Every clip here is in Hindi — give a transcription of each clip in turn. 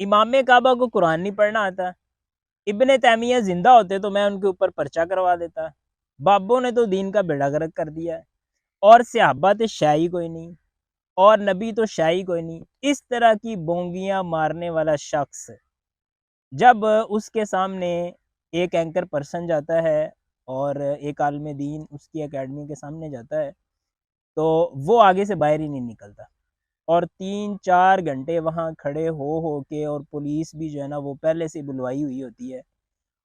इमाम काबा को कुरान नहीं पढ़ना आता। इबन तैमिया ज़िंदा होते तो मैं उनके ऊपर पर्चा करवा देता। बाबों ने तो दीन का बेड़ा गर्क कर दिया। और सहाबा तो शाही कोई नहीं। और नबी तो शाही कोई नहीं। इस तरह की बोंगियाँ मारने वाला शख्स, जब उसके सामने एक एंकर पर्सन जाता है और एक आलम दीन उसकी एकेडमी के सामने जाता है तो वो आगे से बाहर ही नहीं निकलता। और तीन चार घंटे वहाँ खड़े हो हो के और पुलिस भी जो है ना वो पहले से बुलवाई हुई होती है।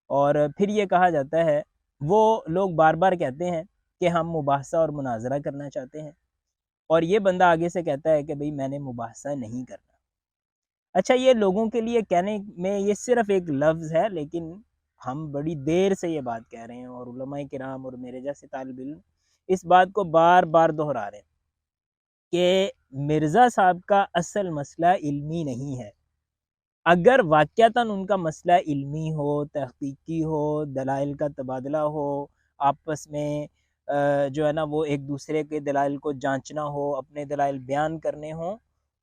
और फिर ये कहा जाता है, वो लोग बार बार कहते हैं कि हम मुबासा और मुनाजरा करना चाहते हैं। और ये बंदा आगे से कहता है कि भाई मैंने मुबासा नहीं करना। अच्छा ये लोगों के लिए कहने में ये सिर्फ़ एक लफ्ज़ है, लेकिन हम बड़ी देर से ये बात कह रहे हैं और उलमा कराम और मेरे जैसे तालब इस बात को बार बार दोहरा रहे हैं कि मिर्ज़ा साहब का असल मसला इल्मी नहीं है। अगर वाक़ता उनका मसला इल्मी हो, तहकीकी हो, दलाइल का तबादला हो, आपस में जो है ना, वो एक दूसरे के दलाइल को जांचना हो, अपने दलाइल बयान करने हों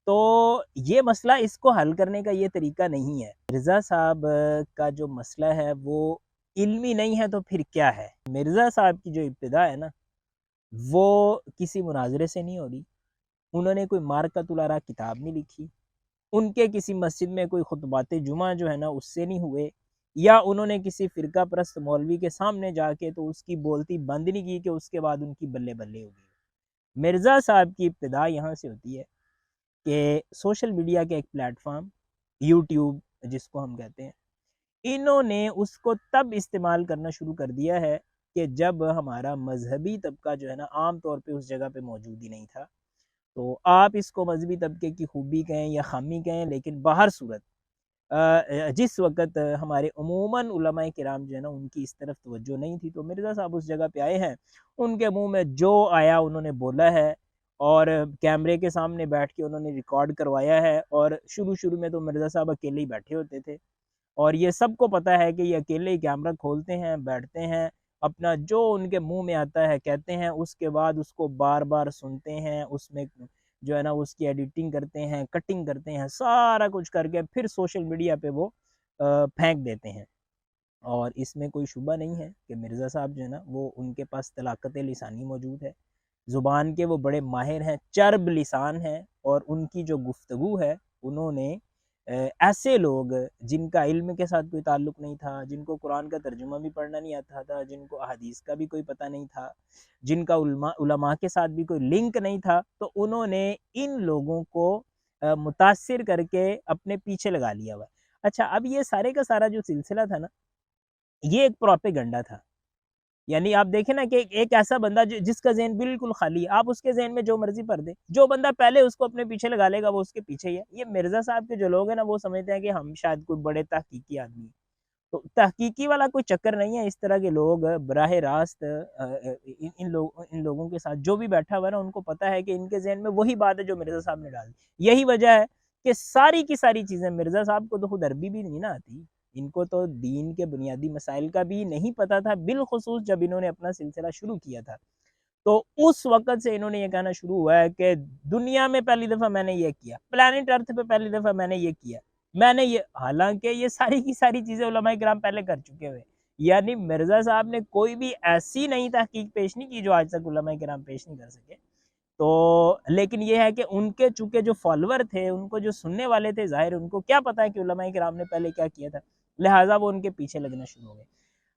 तो ये मसला इसको हल करने का ये तरीका नहीं है। मिर्ज़ा साहब का जो मसला है, वो इल्मी नहीं है तो फिर क्या है? मिर्ज़ा साहब की जो इब्तदा है ना, वो किसी मुनाजरे से नहीं हो रही। उन्होंने कोई मारकतुलारा किताब नहीं लिखी। उनके किसी मस्जिद में कोई खुतबात जुमा जो है ना, उससे नहीं हुए। या उन्होंने किसी फ़िरका परस्त मौलवी के सामने जाके तो उसकी बोलती बंद नहीं की कि उसके बाद उनकी बल्ले बल्ले हो गई। मिर्ज़ा साहब की इब्तदा यहाँ से होती है कि सोशल मीडिया के एक प्लेटफॉर्म, यूट्यूब जिसको हम कहते हैं, इन्होंने उसको तब इस्तेमाल करना शुरू कर दिया है कि जब हमारा मजहबी तबका जो है ना आम तौर पे उस जगह पे मौजूद ही नहीं था। तो आप इसको मजहबी तबके की खूबी कहें या खामी कहें, लेकिन बाहर सूरत जिस वक्त हमारे उलमा कराम जो है ना, उनकी इस तरफ़ तवज्जो नहीं थी तो मिर्ज़ा साहब उस जगह पे आए हैं। उनके मुँह में जो आया उन्होंने बोला है और कैमरे के सामने बैठ के उन्होंने रिकॉर्ड करवाया है और शुरू शुरू में तो मिर्ज़ा साहब अकेले ही बैठे होते थे। और ये सबको पता है कि ये अकेले ही कैमरा खोलते हैं, बैठते हैं, अपना जो उनके मुँह में आता है कहते हैं, उसके बाद उसको बार बार सुनते हैं, उसमें जो है ना, उसकी एडिटिंग करते हैं कटिंग करते हैं, सारा कुछ करके फिर सोशल मीडिया पे वो फेंक देते हैं। और इसमें कोई शुबा नहीं है कि मिर्ज़ा साहब जो है ना, वो उनके पास तलाकत लिसानी मौजूद है। ज़ुबान के वो बड़े माहिर हैं चर्ब लिसान हैं और उनकी जो गुफ्तु है, उन्होंने ऐसे लोग जिनका इल्म के साथ कोई ताल्लुक़ नहीं था, जिनको कुरान का तर्जुमा भी पढ़ना नहीं आता था, जिनको अहदीस का भी कोई पता नहीं था, जिनका उलमा के साथ भी कोई लिंक नहीं था तो उन्होंने इन लोगों को मुतासर करके अपने पीछे लगा लिया हुआ अच्छा अब ये सारे का सारा जो सिलसिला था ना, ये एक प्रोपेगंडा था। यानी आप देखें ना कि एक ऐसा बंदा जिसका जहन बिल्कुल खाली है आप उसके जहन में जो मर्ज़ी पढ़ दे। जो बंदा पहले उसको अपने पीछे लगा लेगा वो उसके पीछे ही है। ये मिर्ज़ा साहब के जो लोग हैं ना वो समझते हैं कि हम शायद कोई बड़े तहकीकी आदमी हैं। तो तहकीकी वाला कोई चक्कर नहीं है इस तरह के लोग बराह रास्त इन इन, लोग इन लोगों के साथ जो भी बैठा हुआ है ना उनको पता है कि इनके जहन में वही बात है जो मिर्ज़ा साहब ने डाल यही वजह है कि सारी की सारी चीज़ें मिर्ज़ा साहब को तो खुद अरबी भी नहीं ना आती। इनको तो दीन के बुनियादी मसाइल का भी नहीं पता था, बिलखसूस जब इन्होंने अपना सिलसिला शुरू किया था। तो उस वक़्त से इन्होंने ये कहना शुरू हुआ है कि दुनिया में पहली दफ़ा मैंने ये किया प्लानट अर्थ पे पहली दफ़ा मैंने ये किया। मैंने ये, हालाँकि ये सारी की सारी चीज़ें कराम पहले कर चुके हुए। यानी मिर्ज़ा साहब ने कोई भी ऐसी नई तहकीक पेश नहीं की जो आज तक कराम पेश नहीं कर सके। तो लेकिन ये है कि उनके चूँकि जो फॉलोअर थे, उनको जो सुनने वाले थे, ज़ाहिर उनको क्या पता है कि कराम ने पहले क्या किया था। लिहाजा वो उनके पीछे लगना शुरू हो गए।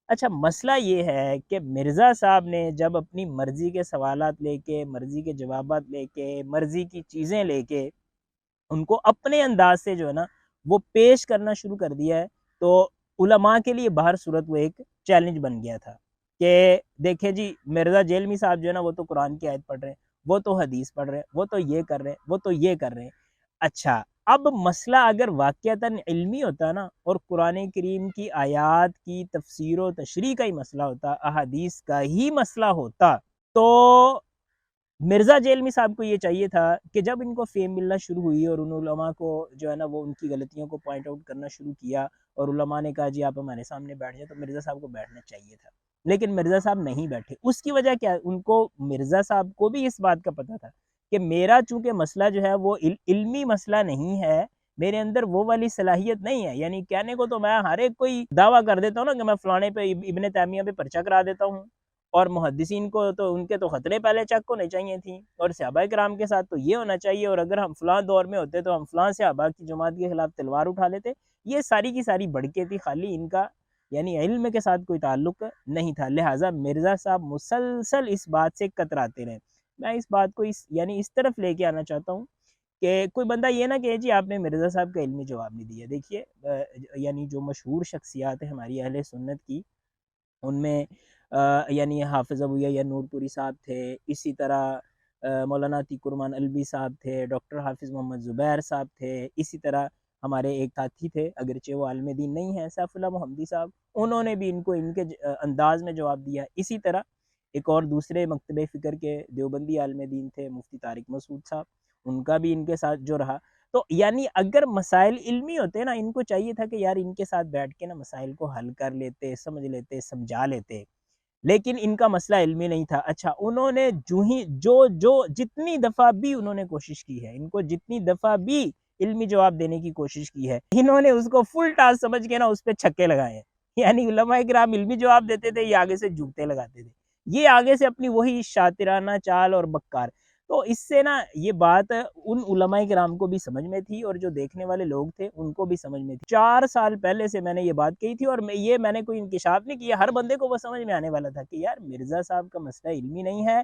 अच्छा मसला ये है कि मिर्ज़ा साहब ने जब अपनी मर्ज़ी के सवाल लेके, मर्ज़ी के जवाब लेके, मर्ज़ी की चीज़ें लेके उनको अपने अंदाज से जो है ना, वो पेश करना शुरू कर दिया है तो उलमा के लिए बाहर सूरत वो एक चैलेंज बन गया था कि देखे जी, मिर्ज़ा जेलमी साहब जो है ना, वो तो कुरान की आयत पढ़ रहे हैं, वो तो हदीस पढ़ रहे हैं, वो तो ये कर रहे हैं, वो तो ये कर रहे हैं। अच्छा अब मसला अगर वाक़ता इल्मी होता ना, और कुरान करीम की आयात की तफसर व तशरी का ही मसला होता, अहादीस का ही मसला होता तो मिर्ज़ा जेलमी साहब को ये चाहिए था कि जब इनको फेम मिलना शुरू हुई और उन को जो है ना, वो उनकी गलतियों को पॉइंट आउट करना शुरू किया और उलमा ने कहा, जी, आप हमारे सामने बैठ जाए तो मिर्ज़ा साहब को बैठना चाहिए था। लेकिन मिर्ज़ा साहब नहीं बैठे। उसकी वजह क्या उनको मिर्ज़ा साहब को भी इस बात का पता था कि मेरा चूँकि मसला जो है वो इल, इल्मी मसला नहीं है मेरे अंदर वो वाली सलाहियत नहीं है। यानी कहने को तो मैं हर एक कोई दावा कर देता हूँ ना कि मैं फलाने पे इबन तैमिया पे पर्चा करा देता हूँ। और मुहदसिन को तो उनके तो ख़तरे पहले चेक होने चाहिए थी और सहाबा कराम के साथ तो ये होना चाहिए और अगर हम फ़लाँ दौर में होते तो हम फ़लाँ सहाबा की जमात के ख़िलाफ़ तलवार उठा लेते। ये सारी की सारी बढ़के थी खाली इनका यानी इल्म के साथ कोई ताल्लुक नहीं था। लिहाजा मिर्ज़ा साहब मुसलसल इस बात से कतराते रहे। मैं इस बात को इस, यानी इस तरफ़ लेके आना चाहता हूँ कि कोई बंदा ये ना कहे, जी, आपने मिर्ज़ा साहब का इल्मी जवाब नहीं दिया। देखिए यानी जो मशहूर शख्सियात है हमारी अहल सुन्नत की, उनमें यानी हाफिज़ अबू या नूरपुरी साहब थे, इसी तरह मौलाना तिकुरमान अलवी साहब थे, डॉक्टर हाफिज़ मोहम्मद ज़ुबैर साहब थे, इसी तरह हमारे एक साथी थे, अगरचे वो आलम दीन नहीं हैं सैफुल्ला मोहम्मदी साहब, उन्होंने भी इनको इनके अंदाज में जवाब दिया। इसी तरह एक और दूसरे मकतब फ़िक्र के देवबंदी आलम दीन थे, मुफ्ती तारिक मसूद साहब। उनका भी इनके साथ जो रहा। तो यानी अगर मसाइल इल्मी होते ना, इनको चाहिए था कि यार इनके साथ बैठ के ना मसाइल को हल कर लेते, समझ लेते, समझा लेते। लेकिन इनका मसला इल्मी नहीं था। अच्छा उन्होंने जो ही, जो जो जितनी दफ़ा भी उन्होंने कोशिश की है, इनको जितनी दफ़ा भी इल्मी जवाब देने की कोशिश की है, इन्होंने उसको फुल टास्क समझ के ना उस पर छक्के लगाए यानी कराम इल्मी जवाब देते थे, ये आगे से जूते लगाते थे। ये आगे से अपनी वही शातिराना चाल और बक्कार। तो इससे ना ये बात उन उलमाए कराम को भी समझ में थी और जो देखने वाले लोग थे उनको भी समझ में थी। चार साल पहले से मैंने ये बात कही थी और मैं ये मैंने कोई इंकशाफ नहीं किया। हर बंदे को वो समझ में आने वाला था कि यार मिर्ज़ा साहब का मसला इल्मी नहीं है।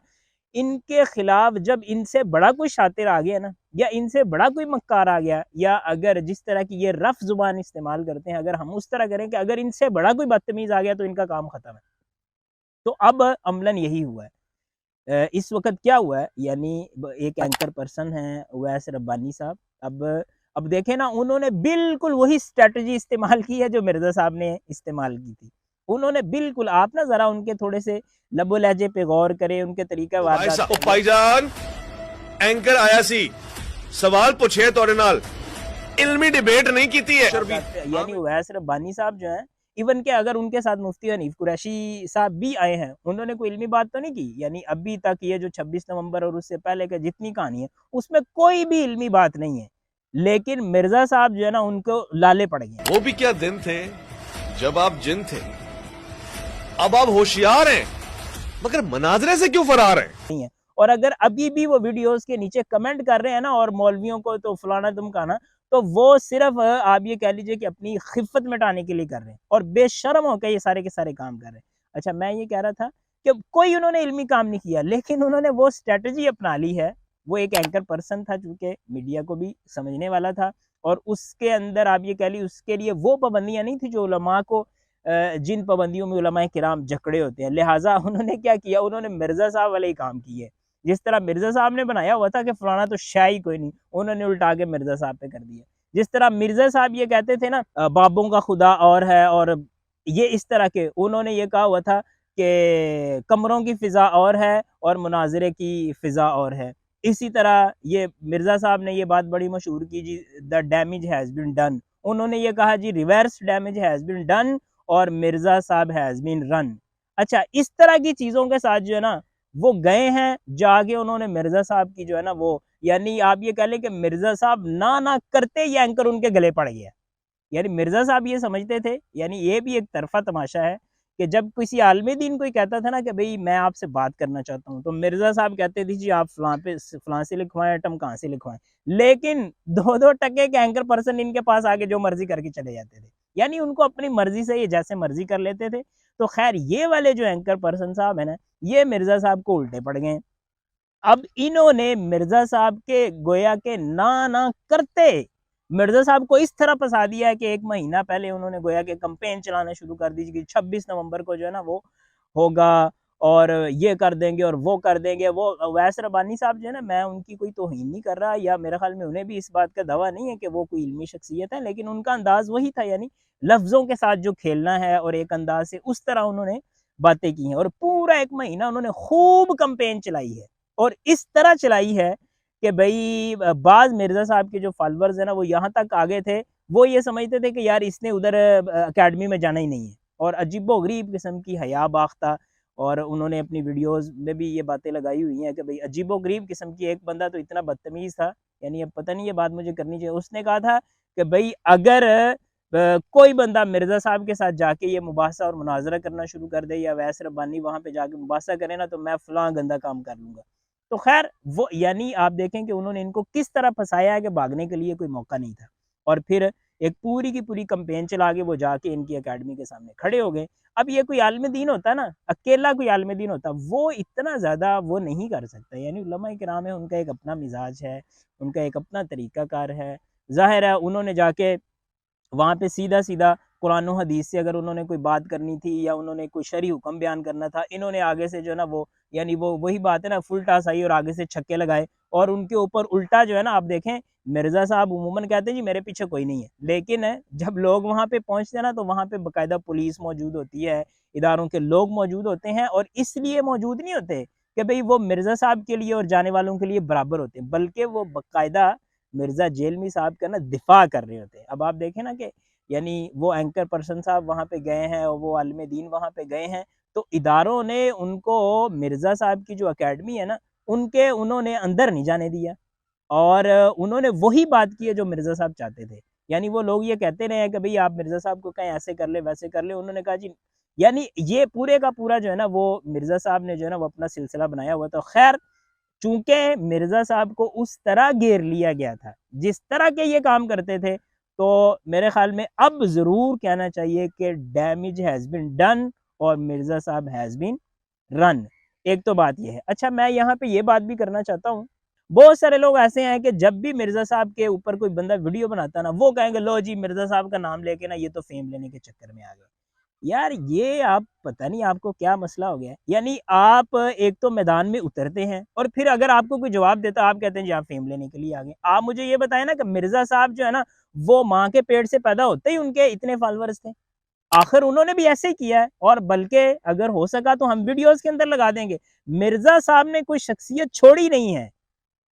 इनके खिलाफ जब इनसे बड़ा कोई शातिर आ गया ना, या इनसे बड़ा कोई मक्कार आ गया, या अगर जिस तरह की ये रफ ज़ुबान इस्तेमाल करते हैं, अगर हम उस तरह करें कि अगर इनसे बड़ा कोई बदतमीज़ आ गया तो इनका काम ख़त्म है। तो अब अमलन यही हुआ है। इस वक्त क्या हुआ है? यानी एक एंकर पर्सन है वैस रब्बानी साहब। अब अब देखें ना उन्होंने बिल्कुल वही स्ट्रेटजी इस्तेमाल की है जो मिर्ज़ा साहब ने इस्तेमाल की थी। उन्होंने बिल्कुल आप ना जरा उनके थोड़े से लबो लहजे पे गौर करें उनके तरीका भाईजान एंकर आया सी। सवाल पूछे तोरे नाल। इल्मी डिबेट नहीं की थी है। यानी वैस रब्बानी साहब जो है इवन के अगर उनके साथ मुफ्ती हनीफ कुरैशी साहब भी आए हैं उन्होंने कोई इल्मी बात तो नहीं की? यानी अभी तक ये जो 26 नवंबर और उससे पहले का जितनी कहानी है उसमें कोई भी इल्मी बात नहीं है। लेकिन मिर्ज़ा साहब जो है ना उनको लाले पड़ गए वो भी क्या दिन थे जब आप जिन थे? अब आप होशियार हैं मगर मनाजरे से क्यों फरार हैं? नहीं है। और अगर अभी भी वो वीडियोस के नीचे कमेंट कर रहे हैं ना और मौलवियों को तो फलाना तुम कहना तो वो सिर्फ़ आप ये कह लीजिए कि अपनी खिफत मिटाने के लिए कर रहे हैं और बेशरम होकर ये सारे के सारे काम कर रहे हैं। अच्छा मैं ये कह रहा था कि कोई उन्होंने इल्मी काम नहीं किया, लेकिन उन्होंने वो स्ट्रेटजी अपना ली है। वो एक एंकर पर्सन था, चूँकि मीडिया को भी समझने वाला था और उसके अंदर आप ये कह ली उसके लिए वो पाबंदियाँ नहीं थी जो उलमा को जिन पाबंदियों में उलमा कराम जकड़े होते हैं। लिहाजा उन्होंने क्या किया? उन्होंने मिर्ज़ा साहब वाले ही काम किए। जिस तरह मिर्ज़ा साहब ने बनाया हुआ था कि फलाना तो शाही कोई नहीं, उन्होंने उल्टा के मिर्ज़ा साहब पे कर दिया। जिस तरह मिर्ज़ा साहब ये कहते थे ना बाबों का खुदा और है और ये इस तरह के, उन्होंने ये कहा हुआ था कि कमरों की फ़िज़ा और है और मुनाजरे की फ़िज़ा और है। इसी तरह ये मिर्ज़ा साहब ने ये बात बड़ी मशहूर की जी, the damage has been done. उन्होंने ये कहा, जी, reverse damage has been done और मिर्ज़ा साहब हैज़ बिन रन। अच्छा इस तरह की चीज़ों के साथ जो है ना वो गए हैं जाके उन्होंने मिर्ज़ा साहब की जो है ना वो, यानी आप ये कह लें कि मिर्ज़ा साहब ना ना करते ये एंकर उनके गले पड़ गया यानी मिर्ज़ा साहब ये समझते थे, यानी ये भी एक तरफा तमाशा है कि जब किसी आलमी दिन कोई कहता था ना कि भाई मैं आपसे बात करना चाहता हूँ तो मिर्ज़ा साहब कहते थे, जी आप फलां पे फलां से लिखवाएँ, आइटम कहाँ से लिखवाएँ? लेकिन दो दो टके के एंकर पर्सन इनके पास आके जो मर्ज़ी करके चले जाते थे। यानी उनको अपनी मर्ज़ी से ये जैसे मर्ज़ी कर लेते थे तो खैर, ये वाले जो एंकर पर्सन साहब है ना, ये मिर्ज़ा साहब को उल्टे पड़ गए अब इन्होंने मिर्ज़ा साहब के गोया के ना ना करते, मिर्ज़ा साहब को इस तरह फंसा दिया है कि एक महीना पहले उन्होंने गोया के कंपेन चलाना शुरू कर दी, कि छब्बीस नवंबर को जो है ना वो होगा और ये कर देंगे और वो कर देंगे। वो, वैस रबानी साहब जो है ना, मैं उनकी कोई तोहन नहीं कर रहा, या मेरे ख्याल में उन्हें भी इस बात का दवा नहीं है कि वो कोई इल्मी शख्सियत है, लेकिन उनका अंदाज वही था, यानी लफ्ज़ों के साथ जो खेलना है और एक अंदाज से उस तरह उन्होंने बातें की हैं और पूरा एक महीना उन्होंने खूब कंपेन चलाई है और इस तरह चलाई है कि भाई बाज मिर्ज़ा साहब के जो फॉलोअर्स है ना, वो यहाँ तक आगे थे, वो ये समझते थे कि यार इसने उधर अकेडमी में जाना ही नहीं है और अजीबो गरीब किस्म की हया बाख्ता और उन्होंने अपनी वीडियोस में भी ये बातें लगाई हुई हैं कि भाई अजीबो गरीब किस्म की एक बंदा तो इतना बदतमीज़ था, यानी अब पता नहीं ये बात मुझे करनी चाहिए। उसने कहा था कि भाई, अगर कोई बंदा मिर्ज़ा साहब के साथ जाके ये मुबासा और मुनाजरा करना शुरू कर दे या वैस रब्बानी वहाँ पे जाके मुबासा करे ना तो मैं फ़लाँ गंदा काम कर लूँगा। तो खैर, वो, यानी आप देखें कि उन्होंने इनको किस तरह फंसाया है कि भागने के लिए कोई मौका नहीं था। और फिर एक पूरी की पूरी कंपेन चला के वो जाके इनकी अकेडमी के सामने खड़े हो गए। अब ये कोई आलम दीन होता ना, अकेला कोई आलम दीन होता, वो इतना ज़्यादा वो नहीं कर सकता। यानी उलमा कराम है, उनका एक अपना मिजाज है, उनका एक अपना तरीक़ाकार है। ज़ाहिर है, उन्होंने जाके वहाँ पे सीधा सीधा कुरान हदीस से अगर उन्होंने कोई बात करनी थी या उन्होंने कोई शरी हुक्म बयान करना था, इन्होंने आगे से जो ना वो, यानी वो, वही बात है ना, फुल टास आई और आगे से छक्के लगाए और उनके ऊपर उल्टा जो है ना आप देखें मिर्ज़ा साहब उमूमन कहते हैं, जी, मेरे पीछे कोई नहीं है। लेकिन, जब लोग वहाँ पे पहुँचते हैं ना तो वहाँ पे बाकायदा पुलिस मौजूद होती है, इदारों के लोग मौजूद होते हैं और इसलिए मौजूद नहीं होते कि भाई वो मिर्ज़ा साहब के लिए और जाने वालों के लिए बराबर होते हैं, बल्कि वो बाकायदा मिर्ज़ा जेलमी साहब का ना दिफा कर रहे होते हैं। अब आप देखें ना कि, यानी वो एंकर पर्सन साहब वहाँ पे गए हैं और वो आलम दीन वहाँ पे गए हैं तो इदारों ने उनको मिर्ज़ा साहब की जो अकेडमी है ना, उनके, उन्होंने अंदर नहीं जाने दिया। और उन्होंने वही बात की है जो मिर्ज़ा साहब चाहते थे। यानी वो लोग ये कहते रहे हैं कि भाई आप मिर्ज़ा साहब को कहीं, ऐसे कर ले, वैसे कर ले। उन्होंने कहा, जी, यानी ये पूरे का पूरा जो है ना, वो मिर्ज़ा साहब ने जो है ना, वो अपना सिलसिला बनाया हुआ तो खैर, चूँकि मिर्ज़ा साहब को उस तरह घेर लिया गया था, जिस तरह के ये काम करते थे तो मेरे ख्याल में अब ज़रूर कहना चाहिए कि डैमेज हैज़ बिन डन और मिर्ज़ा साहब हैज़ बिन रन एक तो बात ये है। अच्छा मैं यहाँ पे ये बात भी करना चाहता हूँ बहुत सारे लोग ऐसे हैं कि जब भी मिर्ज़ा साहब के ऊपर कोई बंदा वीडियो बनाता ना, वो कहेंगे, लो जी, मिर्ज़ा साहब का नाम लेके ना ये तो फेम लेने के चक्कर में आ गए। यार, ये आप पता नहीं आपको क्या मसला हो गया यानी आप एक तो मैदान में उतरते हैं और फिर अगर आपको कोई जवाब देता आप कहते हैं, जी, आप फेम लेने के लिए आ गए। आप मुझे ये बताएँ ना कि मिर्ज़ा साहब जो है ना, वो माँ के पेट से पैदा होते ही उनके इतने फॉलोअर्स थे। आखिर उन्होंने भी ऐसे ही किया है और बल्कि अगर हो सका तो हम वीडियोस के अंदर लगा देंगे। मिर्ज़ा साहब ने कोई शख्सियत छोड़ी नहीं है।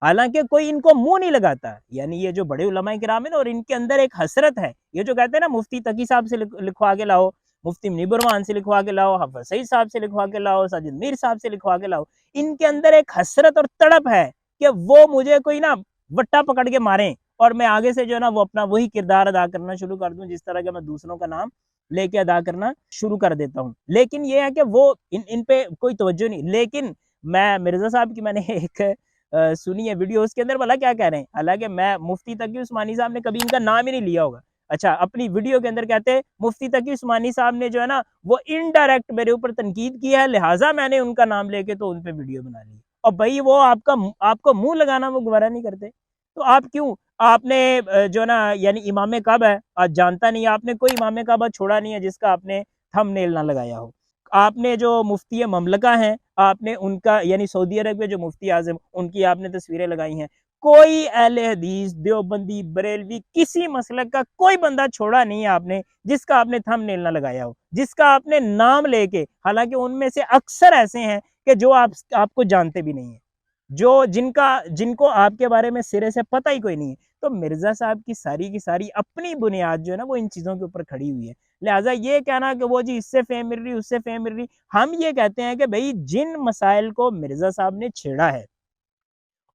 हालाँकि कोई इनको मुँह नहीं लगाता। यानी ये जो बड़े उलमा कराम है ना और इनके अंदर एक हसरत है। ये जो कहते हैं ना, मुफ्ती तकी साहब से लिखवा के लाओ, मुफ्ती मुनीबरमान से लिखवा के लाओ, हाफज सईद साहब से लिखवा के लाओ, साजिद मीर साहब से लिखवा के लाओ, इनके अंदर एक हसरत और तड़प है कि वो मुझे कोई ना वट्टा पकड़ के मारें और मैं आगे से जो है ना वो अपना वही किरदार अदा करना शुरू कर दूँ, जिस तरह के मैं दूसरों का नाम लेके अदा करना शुरू कर देता हूँ। लेकिन ये है कि वो इन इन पे कोई तवज्जो नहीं। लेकिन मैं मिर्ज़ा साहब की मैंने एक सुनी है वीडियो उसके अंदर, भला क्या कह रहे हैं? हालाँकि मैं मुफ्ती तकी उस्मानी साहब ने कभी इनका नाम ही नहीं लिया होगा। अच्छा अपनी वीडियो के अंदर कहते हैं, मुफ्ती तकी उस्मानी साहब ने जो है ना, वो इनडायरेक्ट मेरे ऊपर तनकीद किया है, लिहाजा मैंने उनका नाम लेके तो उन पर वीडियो बना ली। और भाई वो आपका आपको मुँह लगाना वो गुबारा नहीं करते। तो आप क्यों? आपने जो ना, यानी इमाम कब है? आज जानता नहीं, आपने कोई इमाम कब छोड़ा नहीं है जिसका आपने थम नेल ना लगाया हो। आपने जो मुफ्ती ममलका हैं आपने उनका, यानी सऊदी अरब के जो मुफ्ती आज़म, उनकी आपने तस्वीरें लगाई हैं। कोई अहल हदीस, देवबंदी, बरेलवी, किसी मसलक का कोई बंदा छोड़ा नहीं है आपने, जिसका आपने थम नेल ना लगाया हो, जिसका आपने नाम लेके, हालाँकि उनमें से अक्सर ऐसे हैं कि जो आप, आपको जानते भी नहीं है। जो जिनका, जिनको आपके बारे में सिरे से पता ही कोई नहीं है। तो मिर्ज़ा साहब की सारी की सारी अपनी बुनियाद जो है ना, वो इन चीज़ों के ऊपर खड़ी हुई है। लिहाजा ये कहना कि वो जी, इससे फेम मिल रही, उससे फेम मिल रही। हम ये कहते हैं कि भाई, जिन मसाइल को मिर्ज़ा साहब ने छेड़ा है,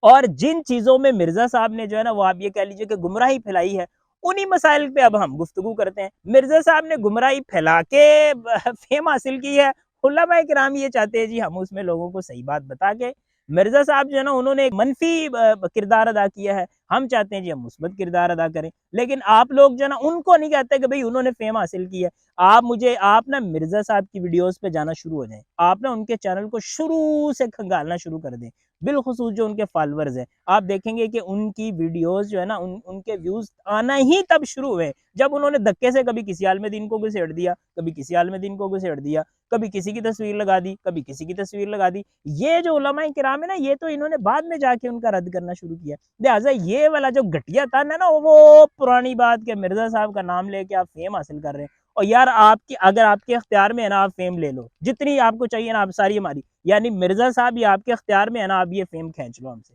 और जिन चीज़ों में मिर्ज़ा साहब ने जो है ना, वो आप ये कह लीजिए कि गुमराही फैलाई है, उन्हीं मसाइल पे अब हम गुफ्तु करते हैं। मिर्ज़ा साहब ने गुमराही फैला के फेम हासिल की है। उल्लामा कराम ये चाहते हैं जी, हम उसमें लोगों को सही बात बता के मिर्ज़ा साहब जो है ना, उन्होंने एक मनफी किरदार अदा किया है। हम चाहते हैं जी हम मुस्बत किरदार अदा करें, लेकिन आप लोग जो है ना, उनको नहीं कहते कि भाई उन्होंने फेम हासिल किया है। आप मुझे, आप ना मिर्ज़ा साहब की वीडियोस पे जाना शुरू हो जाएँ। आप ना उनके चैनल को शुरू से खंगालना शुरू कर दें। बिलखसूस जो उनके फॉलोअर्स हैं। आप देखेंगे कि उनकी वीडियोस जो है ना, उन, उनके व्यूज़ आना ही तब शुरू हुए, जब उन्होंने धक्के से कभी किसी आलम दिन को घुसेड़ दिया, कभी किसी आलम दिन को घुसेड़ दिया, कभी किसी की तस्वीर लगा दी, कभी किसी की तस्वीर लगा दी। ये जो उलमा कराम है ना, ये तो इन्होंने बाद में जाके उनका रद्द करना शुरू किया। लिहाजा ये वाला जो घटिया था ना वो पुरानी बात के मिर्ज़ा साहब का नाम लेके आप फेम हासिल कर रहे हैं। और यार आपकी, अगर आपके अख्तियार में है ना, आप फेम ले लो। जितनी आपको चाहिए ना, आप सारी हमारी। यानी मिर्ज़ा साहब ये आपके अख्तियार में है ना, आप ये फेम खींच लो हमसे।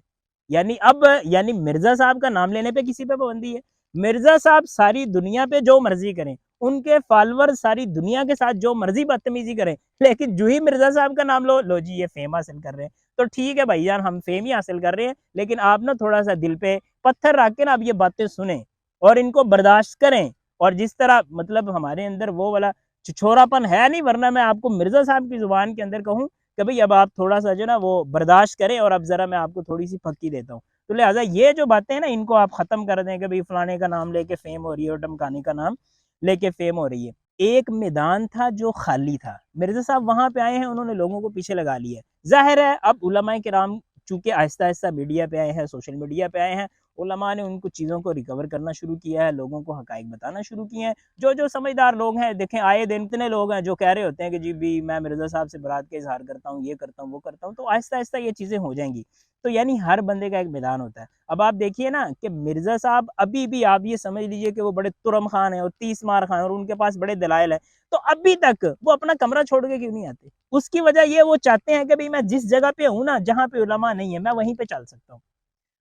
यानी अब, यानी मिर्ज़ा साहब का नाम लेने पे किसी पे पाबंदी है? मिर्ज़ा साहब सारी दुनिया पे जो मर्ज़ी करें, उनके फॉलोअर सारी दुनिया के साथ जो मर्ज़ी बदतमीजी करें, लेकिन जो ही मिर्ज़ा साहब का नाम लो लो जी ये फेम हासिल कर रहे हैं। तो ठीक है भाई यार, हम फेम ही हासिल कर रहे हैं, लेकिन आप ना थोड़ा सा दिल पे पत्थर रख के ना आप ये बातें सुने और इनको बर्दाश्त करें। और जिस तरह मतलब हमारे अंदर वो वाला छिछोरापन है नहीं, वरना मैं आपको मिर्ज़ा साहब की ज़ुबान के अंदर कहूँ कि भाई अब आप थोड़ा सा जो ना, वो बर्दाश्त करें और अब ज़रा मैं आपको थोड़ी सी फक्की देता हूँ। तो लिहाजा ये जो बातें हैं ना, इनको आप ख़त्म कर दें कि भाई फलाने का नाम लेके फेम हो रही है और टमकाने का नाम लेके फेम हो रही है। एक मैदान था जो खाली था। मिर्ज़ा साहब वहाँ पे आए हैं, उन्होंने लोगों को पीछे लगा लिया ज़ाहिर है, अब उलमाए किराम चूँकि आहिस्ता आहिस्ता मीडिया पे आए हैं, सोशल मीडिया पे आए हैं उलमा ने उनको चीज़ों को रिकवर करना शुरू किया है, लोगों को हक़ बताना शुरू किए हैं। जो जो समझदार लोग हैं, देखें, आए दिन इतने लोग हैं जो कह रहे होते हैं कि जी, भी मैं मिर्ज़ा साहब से बरात का इजहार करता हूँ, ये करता हूँ, वो करता हूँ। तो आहिस्ता आहिस्ता ये चीज़ें हो जाएँगी। तो यानी हर बंदे का एक मैदान होता है। अब आप देखिए ना कि मिर्ज़ा साहब अभी भी आप ये समझ लीजिए कि वो बड़े तुरम खान हैं और तीस मार खान और उनके पास बड़े दलाइल हैं। तो अभी तक वो अपना कमरा छोड़ के क्यों नहीं आते? उसकी वजह ये वो चाहते हैं कि भाई मैं जिस जगह पे हूँ ना, जहाँ पे उलमा नहीं है, मैं वहीं पे चल सकता हूँ।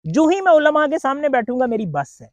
जो ही मैं उलमा के सामने बैठूँगा, मेरी बस है।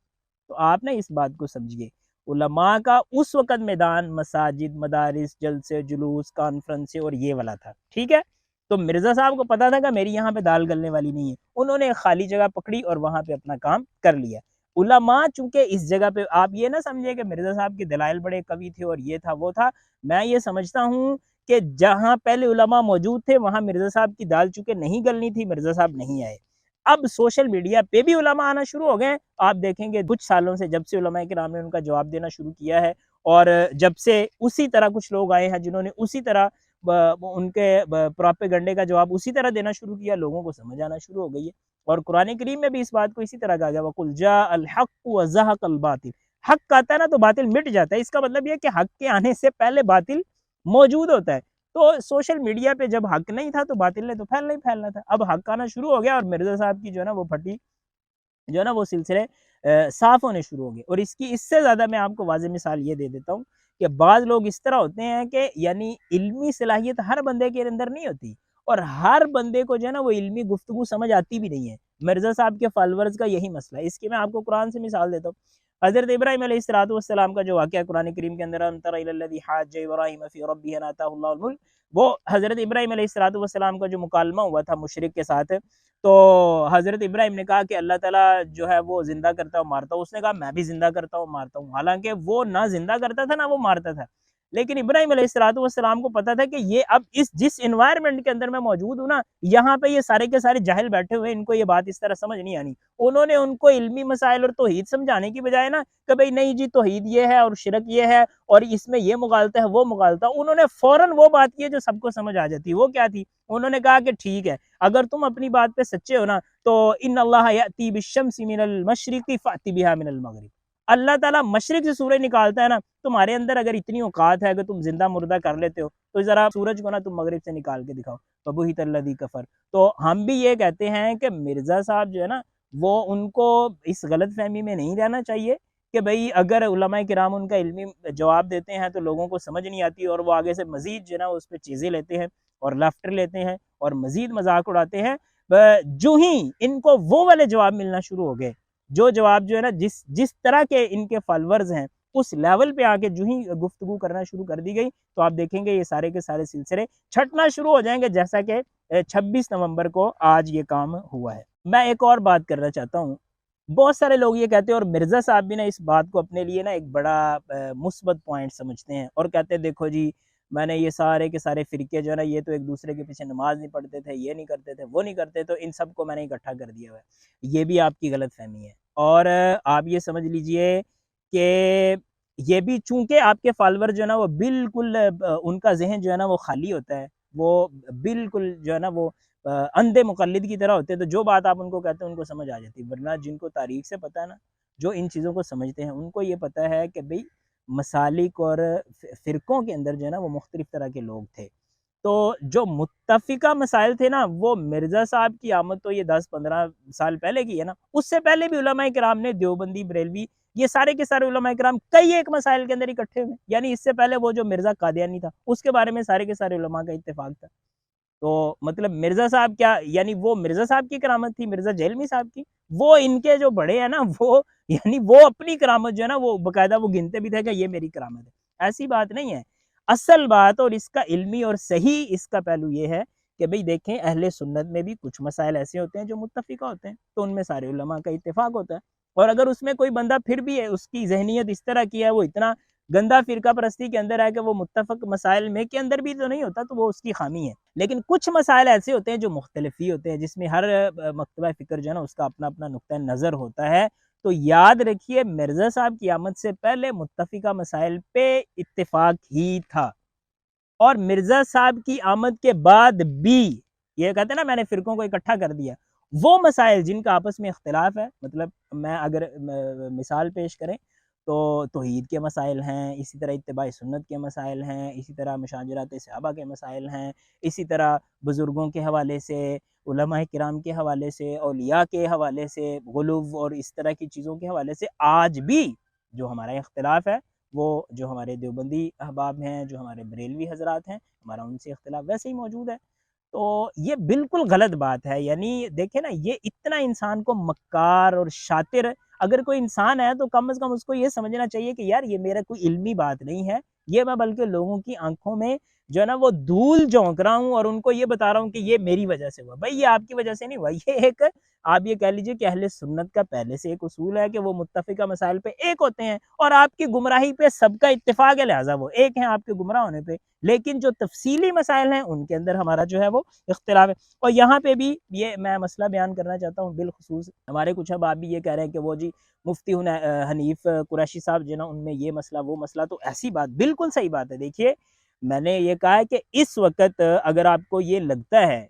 तो आप ना इस बात को समझिए। उलमा का उस वक़्त मैदान, मसाजिद, मदारिस, जलसे, जुलूस, कॉन्फ्रेंस और ये वाला था, ठीक है? तो मिर्ज़ा साहब को पता था कि मेरी यहाँ पे दाल गलने वाली नहीं है। उन्होंने खाली जगह पकड़ी और वहाँ पे अपना काम कर लिया। उलमा चूँकि इस जगह पे, आप ये ना समझे कि मिर्ज़ा साहब के दलाइल बड़े कवि थे और ये था, वो था। मैं ये समझता हूँ कि जहाँ पहले उलमा मौजूद थे, वहाँ मिर्ज़ा साहब की दाल चूँकि नहीं गलनी थी, मिर्ज़ा साहब नहीं आए। अब सोशल मीडिया पे भी उलमा आना शुरू हो गए आप देखेंगे कुछ सालों से जब से उलमा के ने उनका जवाब देना शुरू किया है और जब से उसी तरह कुछ लोग आए हैं जिन्होंने उसी तरह उनके प्रोपेगंडे का जवाब उसी तरह देना शुरू किया, लोगों को समझ आना शुरू हो गई है। और कुरान करीम में भी इस बात को इसी तरह कहा गया, वकुल जा अल हक वज़हक बातिल। हक आता है ना तो बातिल मिट जाता है। इसका मतलब यह कि हक के आने से पहले बातिल मौजूद होता है। तो सोशल मीडिया पे जब हक नहीं था तो बातिल ने तो फैलना ही फैलना था। अब हक आना शुरू हो गया और मिर्ज़ा साहब की जो है ना, वो फटी, जो है ना, वो सिलसिले साफ़ होने शुरू हो गए। और इसकी, इससे ज़्यादा मैं आपको वाज मिसाल ये दे देता हूँ कि बाज़ लोग इस तरह होते हैं कि यानी इल्मी सलाहियत हर बंदे के अंदर नहीं होती और हर बंदे को जो है ना, वो इल्मी गुफ्तु समझ आती भी नहीं है। मिर्ज़ा साहब के फॉलोअर्स का यही मसला है। इसकी मैं आपको कुरान से मिसाल देता हूँ। हज़रत इब्राहिम सलाम का जो वाक़ कुरान करीम के अंदर इब्राहिम वो हज़रत इब्राहिम सलाम का जो मुकालमा हुआ था मुशरक के साथ तो हज़रत इब्राहिम ने कहा कि अल्लाह ताला जो है वो ज़िंदा करता हूँ मारता हूँ। उसने कहा, मैं भी ज़िंदा करता हूँ, मारता हूँ। हालाँकि वो ना ज़िंदा करता था, ना वो मारता था। लेकिन इब्राहिम सलाम को पता था कि ये अब इस, जिस इन्वायरमेंट के अंदर मैं मौजूद हूँ ना, यहाँ पे ये सारे के सारे जाहिल बैठे हुए इनको ये बात इस तरह समझ नहीं आनी। उन्होंने उनको इल्मी मसाइल और तोहीद समझाने की बजाय ना, कि भाई नहीं जी, तोहीद ये है और शिरक ये है और इसमें ये मुगालता है, वो मुगालता उन्होंने फ़ौरन वो बात की जो सबको समझ आ जाती। वो क्या थी? उन्होंने कहा कि ठीक है, अगर तुम अपनी बात पे सच्चे हो ना तो इन अल्लाह मिनल मशरक़ी फ़ाती मिनल मगरिब। अल्लाह ताला मशरक से सूरज निकालता है ना, तुम्हारे अंदर अगर इतनी औकात है, अगर तुम ज़िंदा मुर्दा कर लेते हो तो ज़रा सूरज को ना तुम मगरब से निकाल के दिखाओ। बबू ही तल्लदी कफर। तो हम भी ये कहते हैं कि मिर्ज़ा साहब जो है ना, वो उनको इस गलत फहमी में नहीं रहना चाहिए कि भाई अगर कराम उनका इल्मी जवाब देते हैं तो लोगों को समझ नहीं आती और वो आगे से मज़ीद जो है ना, उस पर चीज़ें लेते हैं और लाफ्टर लेते हैं और मज़ीद मज़ाक उड़ाते हैं। जो ही इनको वो वाले जवाब मिलना शुरू हो गए। जो जवाब जो है ना, जिस जिस तरह के इनके फॉलोअर्स हैं, उस लेवल पे आके जो ही गुफ्तगु करना शुरू कर दी गई तो आप देखेंगे ये सारे के सारे सिलसिले छटना शुरू हो जाएँगे, जैसा कि 26 नवंबर को आज ये काम हुआ है। मैं एक और बात करना चाहता हूँ। बहुत सारे लोग ये कहते हैं, और मिर्ज़ा साहब भी ना इस बात को अपने लिए ना एक बड़ा मुस्बत पॉइंट समझते हैं और कहते हैं, देखो जी मैंने ये सारे के सारे फ़िरके जो है ना, ये तो एक दूसरे के पीछे नमाज़ नहीं पढ़ते थे, ये नहीं करते थे, वो नहीं करते तो इन सबको मैंने इकट्ठा कर दिया हुआ है। ये भी आपकी गलत फहमी है। और आप ये समझ लीजिए कि ये भी चूँकि आपके फॉलोअर जो है ना, वो बिल्कुल उनका जहन जो है ना, वो खाली होता है, वो बिल्कुल जो है ना, वो अंधे मुकलद की तरह होते हैं तो जो बात आप उनको कहते हैं, उनको समझ आ जाती है। वरना जिनको तारीख से पता है ना, जो इन चीज़ों को समझते हैं, उनको ये पता है कि भाई मसालिक और फ़िरक़ों के अंदर जो है ना, वो मुख्तलिफ़ तरह के लोग थे। तो जो मुतफ़िका मसाइल थे ना, वो मिर्ज़ा साहब की आमद तो ये दस पंद्रह साल पहले की है ना, उससे पहले भी उलमा कराम ने देवबंदी, बरेलवी, ये सारे के सारे उलमा कराम कई एक मसाइल के अंदर इकट्ठे हुए। यानी इससे पहले वो जो मिर्ज़ा कादियानी था, उसके बारे में सारे के सारे उलमा का इतफाक़ था। तो मतलब मिर्ज़ा साहब क्या, यानी वो मिर्ज़ा साहब की करामत थी, मिर्ज़ा जैलमी साहब की? वो इनके जो बड़े हैं ना, वो यानी वो अपनी करामत जो है ना, वो बाकायदा वो गिनते भी थे कि ये मेरी करामत है। ऐसी बात नहीं है। असल बात और इसका इल्मी और सही इसका पहलू ये है कि भाई देखें, अहले सुन्नत में भी कुछ मसाइल ऐसे होते हैं जो मुतफ़िका होते हैं तो उनमें सारे उलमा का इतफ़ाक़ होता है। और अगर उसमें कोई बंदा फिर भी है उसकी जहनीत इस तरह की है, वो इतना गंदा फिरका परस्ती के अंदर है कि वो मुतफ़क मसाइल में, के अंदर भी तो नहीं होता तो वो उसकी खामी है। लेकिन कुछ मसाइल ऐसे होते हैं जो मुख्तलिफ़ ही होते हैं, जिसमें हर मकतबा फ़िक्र जो है ना, उसका अपना अपना नुक़ नज़र होता है। तो याद रखिए, मिर्ज़ा साहब की आमद से पहले मुतफ़िका मसाइल पे इतफाक़ ही था। और मिर्ज़ा साहब की आमद के बाद भी, ये कहते हैं ना, मैंने फ़िरकों को इकट्ठा कर दिया, वो मसाइल जिनका आपस में इख्तलाफ है मतलब मैं अगर मिसाल पेश करें तो तोहद के मसाइल हैं, इसी तरह इतबा सुन्नत के मसाइल हैं, इसी तरह मशाजरात सहाबा के मसाइल हैं, इसी तरह बुज़ुर्गों के हवाले से कराम के हवाले से अलिया के हवाले से गुलूब और इस तरह की चीज़ों के हवाले से आज भी जो हमारा इख्तलाफ है, वो जो हमारे देवबंदी अहबाब हैं, जो हमारे बरेलवी हजरात हैं, हमारा उनसे इख्तलाफ वैसे ही मौजूद है। तो ये बिल्कुल गलत बात है, यानी देखे ना, ये इतना इंसान को मक्कार और शातिर अगर कोई इंसान है तो कम अज़ कम उसको ये समझना चाहिए कि, यार, ये मेरा कोई इल्मी बात नहीं है। ये मैं बल्कि लोगों की आँखों में जो है ना, वो धूल झोंक रहा हूँ और उनको ये बता रहा हूँ कि ये मेरी वजह से हुआ। भाई, ये आपकी वजह से नहीं हुआ। ये एक, आप ये कह लीजिए कि अहले सुन्नत का पहले से एक उसूल है कि वो मुतफ़िका मसाइल पे एक होते हैं और आपकी गुमराही पे सबका इत्तेफाक है, लिहाजा वो एक है आपके गुमराह होने पे। लेकिन जो तफसीली मसाइल हैं, उनके अंदर हमारा जो है वो इख्तलाफ है। और यहाँ पे भी ये मैं मसला बयान करना चाहता हूँ बिलखसूस। हमारे कुछ अब आप भी ये कह रहे हैं कि वो जी मुफ्ती हनीफ, कुरैशी साहब जो ना उनमें ये मसला, वो मसला तो ऐसी बात, बिल्कुल सही बात है। देखिए मैंने ये कहा है कि इस वक्त अगर आपको ये लगता है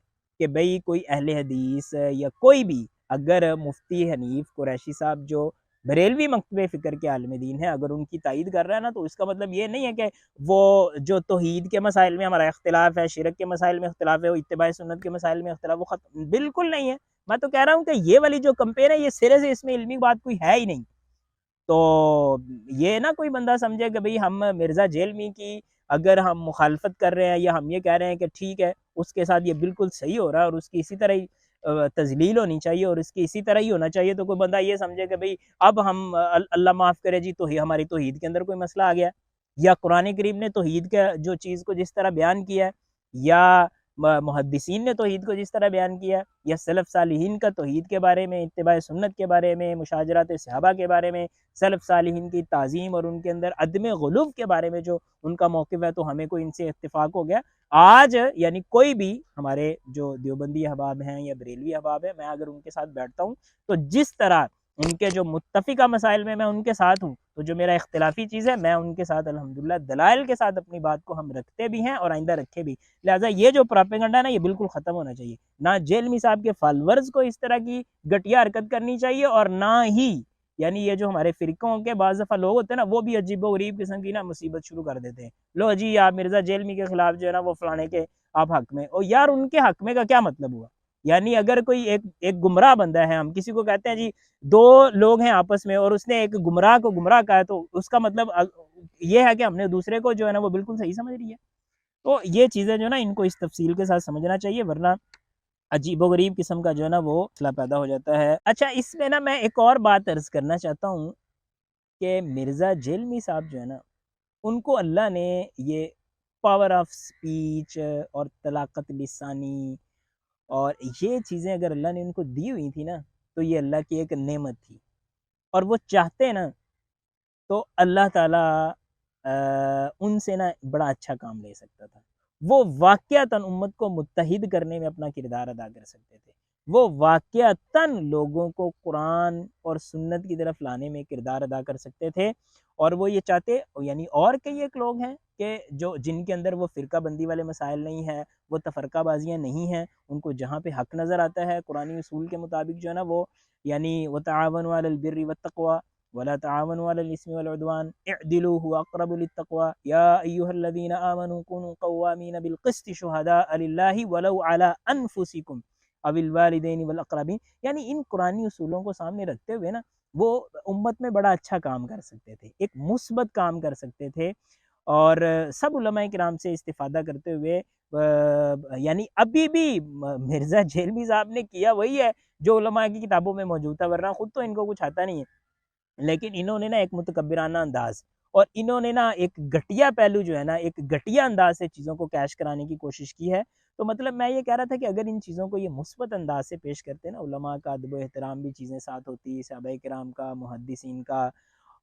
कि भाई कोई अहले हदीस या कोई भी अगर मुफ्ती हनीफ कुरैशी साहब जो बरेलवी मकतब फ़िक्र के आलम दीन है, अगर उनकी तइद कर रहा है ना तो इसका मतलब ये नहीं है कि वो जो तोहीद के मसाइल में हमारा अख्तिलाफ़ है, शिरक के मसाइल में अख्तिलाफ़ है वो इतबा सुन्नत के मसाइल में अख्तिलाफ़ वो ख़त्म बिल्कुल नहीं है। मैं तो कह रहा हूँ कि ये वाली जो कंपेयर है, ये सिरे से इसमें इलमी बात कोई है ही नहीं। तो ये ना कोई बंदा समझे कि भाई हम मिर्ज़ा जेलमी की अगर हम मुखालफत कर रहे हैं या हम ये कह रहे हैं कि ठीक है, उसके साथ ये बिल्कुल सही हो रहा है और उसकी इसी तरह ही तजलील होनी चाहिए और इसकी इसी तरह ही होना चाहिए तो कोई बंदा ये समझे कि भाई अब हम अल्लाह माफ़ करे जी तो ही हमारी तोहीद के अंदर कोई मसला आ गया या कुरान करीब ने तोहीद के जो चीज़ को जिस तरह बयान किया है, या मुहदसिन ने तोहीद को जिस तरह बयान किया, या सलफ़ सालिहीन का तोहीद के बारे में इतबा सुन्नत के बारे में, मुशाजरत सहाबा के बारे में, सलफ़ सालिहीन की तज़ीम और उनके अंदर अदम गलूब के बारे में जो उनका मौक़ है तो हमें कोई इनसे इतफ़ाक़ हो गया। आज, यानी कोई भी हमारे जो देवबंदी अहबाब हैं या बरेलवी अहबाब हैं, मैं अगर उनके साथ बैठता हूँ तो जिस तरह उनके जो मुतफ़िका मसाइल में मैं उनके साथ हूँ तो जो मेरा इख्तलाफी चीज़ है, मैं उनके साथ अलहमदिल्ला दलाइल के साथ अपनी बात को हम रखते भी हैं और आइंदा रखे भी। लिहाजा ये जो प्रापेगंडा ना, ये बिल्कुल ख़त्म होना चाहिए। ना जेलमी साहब के फॉलोअर्स को इस तरह की घटिया हरकत करनी चाहिए और ना ही, यानी ये जो हमारे फ़िरकों के बाज़ दफ़ा लोग होते हैं ना, वो भी अजीब गरीब किस्म की ना मुसीबत शुरू कर देते हैं। लो जी, आप मिर्ज़ा जेलमी के ख़िलाफ़ जो है ना, वो फलाने के आप हक में, और यार उनके हक में का क्या मतलब हुआ? यानी अगर कोई एक एक गुमराह बंदा है, हम किसी को कहते हैं जी, दो लोग हैं आपस में और उसने एक गुमराह को गुमराह कहा तो उसका मतलब ये है कि हमने दूसरे को जो है ना वो बिल्कुल सही समझ रही है। तो ये चीज़ें जो ना इनको इस तफसील के साथ समझना चाहिए, वरना अजीब गरीब किस्म का जो है ना वो मसला पैदा हो जाता है। अच्छा इसमें ना मैं एक और बात अर्ज़ करना चाहता हूँ कि मिर्ज़ा जेलमी साहब जो है ना, उनको अल्लाह ने ये पावर ऑफ़ स्पीच और तलाकत लिसानी और ये चीज़ें अगर अल्लाह ने उनको दी हुई थी ना तो ये अल्लाह की एक नेमत थी। और वो चाहते ना तो अल्लाह ताला उनसे ना बड़ा अच्छा काम ले सकता था। वो वाक़ता उम्मत को मुतहद करने में अपना किरदार अदा कर सकते थे। वो वाक़ता लोगों को कुरान और सुन्नत की तरफ़ लाने में किरदार अदा कर सकते थे। और वो ये चाहते, यानी और कई एक लोग हैं कि जो, जिनके अंदर वो फ़िरका बंदी वाले मसाइल नहीं है, वो तफ़रक़ाबाजियाँ नहीं हैं, उनको जहाँ पे हक़ नज़र आता है कुरानी असूल के मुताबिक जो है ना वो, यानी व तावन वालबिर व तकवा वला तावन वालस्म वलवान इदिलु हुआ अक़रबुलतक़वा या अय्युहल्लज़ीन आमनु कुनु क़व्वामीन बिलक़िस्त शुहदा वलौ अनफुसिकुम। अविल वालिदैन वल यानी इन कुरानी असूलों को सामने रखते हुए ना, वो उम्मत में बड़ा अच्छा काम कर सकते थे, एक मुस्बत काम कर सकते थे। और सब उलमा कराम से इस्तेफ़ादा करते हुए यानी अभी भी मिर्ज़ा जेलमी साहब ने किया वही है, जो की किताबों में मौजूद था, वरना ख़ुद तो इनको कुछ आता नहीं है। लेकिन इन्होंने ना एक मतकबराना अंदाज़, और इन्होंने ना एक घटिया पहलू जो है ना, एक घटिया अंदाज से चीज़ों को कैश कराने की कोशिश की है। तो मतलब मैं ये कह रहा था कि अगर इन चीज़ों को ये मुस्बत अंदाज से पेश करते ना उलमा का अदब एहतराम भी चीज़ें साथ होती साहब कराम का मुहदसिन का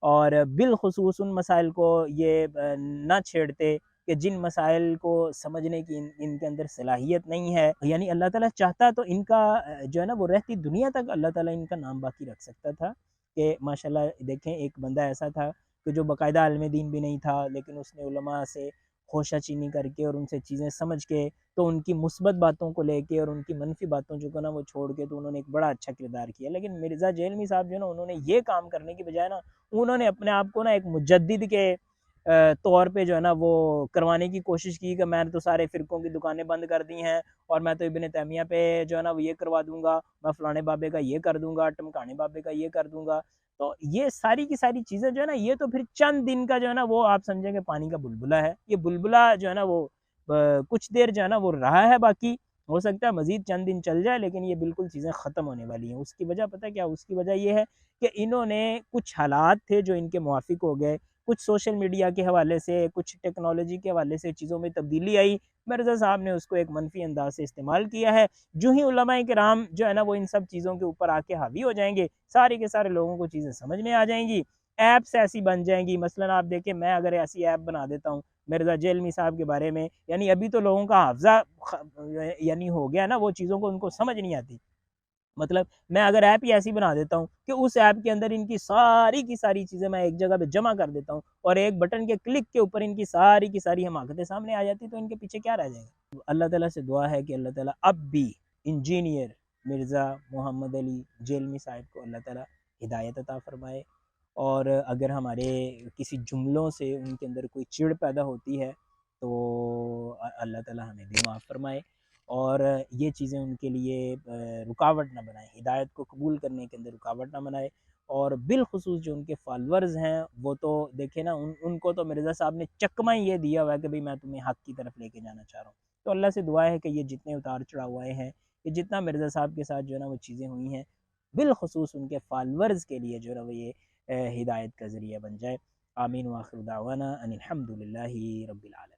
और बिलखसूस उन मसाइल को ये ना छेड़ते कि जिन मसाइल को समझने की इन, इनके अंदर सलाहियत नहीं है। यानी अल्लाह ताला चाहता तो इनका जो है ना वो रहती दुनिया तक अल्लाह ताला इनका नाम बाकी रख सकता था कि माशाल्लाह देखें एक बंदा ऐसा था कि जो बाकायदा आलम दीन भी नहीं था लेकिन उसने उलमा से खोशा चीनी करके और उनसे चीज़ें समझ के तो उनकी मुस्बत बातों को लेके और उनकी मनफी बातों जो ना वो छोड़ के तो उन्होंने एक बड़ा अच्छा किरदार किया। लेकिन मिर्ज़ा जेलमी साहब जो ना, उन्होंने ये काम करने की बजाय ना, उन्होंने अपने आप को ना एक मुजद्दिद के तौर पे जो है ना वो करवाने की कोशिश की कि मैंने तो सारे फ़िरक़ों की दुकानें बंद कर दी हैं और मैं तो इबन तैमिया पे जो है ना वो ये करवा दूँगा, मैं फ़लाने बाबे का ये कर दूँगा, टमकाने बाबे का ये कर दूँगा। तो ये सारी की सारी चीज़ें जो है ना, ये तो फिर चंद दिन का जो है ना, वो आप समझेंगे पानी का बुलबुला है। ये बुलबुला जो है ना, वो कुछ देर जो है ना, वो रहा है बाकी। हो सकता है मज़ीद चंद दिन चल जाए, लेकिन ये बिल्कुल चीज़ें ख़त्म होने वाली हैं। उसकी वजह, पता क्या, उसकी वजह ये है कि इन्होंने कुछ हालात थे जो इनके मुआफ़ हो गए। कुछ सोशल मीडिया के हवाले से, कुछ टेक्नोलॉजी के हवाले से चीज़ों में तब्दीली आई। मिर्ज़ा साहब ने उसको एक मनफी अंदाज से इस्तेमाल किया है। जो ही के राम जो है ना, वो इन सब चीज़ों के ऊपर आके हावी हो जाएँगे। सारे के सारे लोगों को चीज़ें समझ में आ जाएँगी। ऐप्स ऐसी बन जाएँगी। मसलन आप देखें, मैं अगर ऐसी ऐप बना देता हूँ, मिर्ज़ा जेलमी साहब के बारे में, यानी अभी तो लोगों का हाफजा यानी हो गया ना, वो चीज़ों को उनको समझ नहीं आती। मतलब मैं अगर ऐप ही ऐसी बना देता हूँ कि उस ऐप के अंदर इनकी सारी की सारी चीज़ें मैं एक जगह पे जमा कर देता हूँ और एक बटन के क्लिक के ऊपर इनकी सारी की सारी हमाकतें सामने आ जाती तो इनके पीछे क्या रह जाएगा? अल्लाह ताला से दुआ है कि अल्लाह ताला अब भी इंजीनियर मिर्ज़ा मोहम्मद अली जेलमी साहब को अल्लाह ताला हिदायत अता फरमाए। और अगर हमारे किसी जुमलों से उनके अंदर कोई चिड़ पैदा होती है तो अल्लाह ताला हमें भी माफ़ फरमाए। और ये चीज़ें उनके लिए रुकावट ना बनाए, हिदायत को कबूल करने के अंदर रुकावट ना बनाए और बिलखसूस जो उनके फॉलोअर्स हैं, वो तो देखे ना, उन, उनको तो मिर्ज़ा साहब ने चकमा ये दिया हुआ है कि भाई मैं तुम्हें हक की तरफ़ लेके जाना चाह रहा हूँ। तो अल्लाह से दुआ है कि ये जितने उतार चढ़ाव आए हैं, ये जितना मिर्ज़ा साहब के साथ जो है ना वो चीज़ें हुई हैं, बिलखसूस उनके फॉलोअर्स के लिए जो है वो ये हिदायत का ज़रिया बन जाए। आमीन वाखिर दावाना अनिलहमदिल्ला रबाल